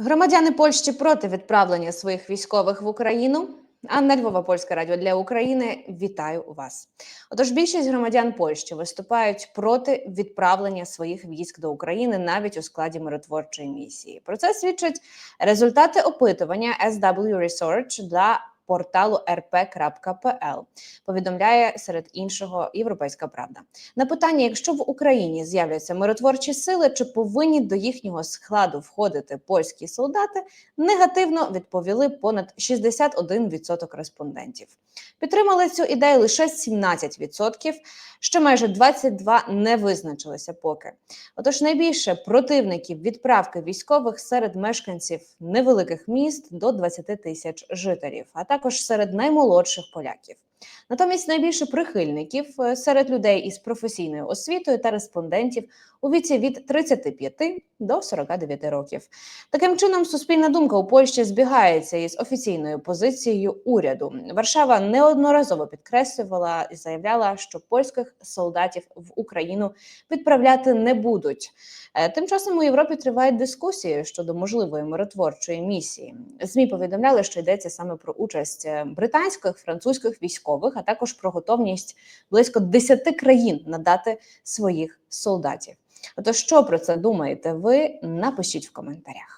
Громадяни Польщі проти відправлення своїх військових в Україну. Анна Львова, Польське радіо для України. Вітаю вас. Отож, більшість громадян Польщі виступають проти відправлення своїх військ до України навіть у складі миротворчої місії. Про це свідчать результати опитування SW Research для порталу rp.pl, повідомляє серед іншого Європейська Правда. На питання, якщо в Україні з'являться миротворчі сили, чи повинні до їхнього складу входити польські солдати, негативно відповіли понад 61% респондентів. Підтримали цю ідею лише 17%, ще майже 22% не визначилися поки. Отож, найбільше противників відправки військових серед мешканців невеликих міст до 20 тисяч жителів, а також серед наймолодших поляків. Натомість найбільше прихильників е, серед людей із професійною освітою та респондентів у віці від 35 до 49 років. Таким чином, суспільна думка у Польщі збігається із офіційною позицією уряду. Варшава неодноразово підкреслювала і заявляла, що польських солдатів в Україну відправляти не будуть. Е, Тим часом у Європі тривають дискусії щодо можливої миротворчої місії. Змі повідомляли, що йдеться саме про участь е, британських, французьких військових, а також про готовність близько 10 країн надати своїх солдатів. Отож, що про це думаєте ви? Напишіть в коментарях.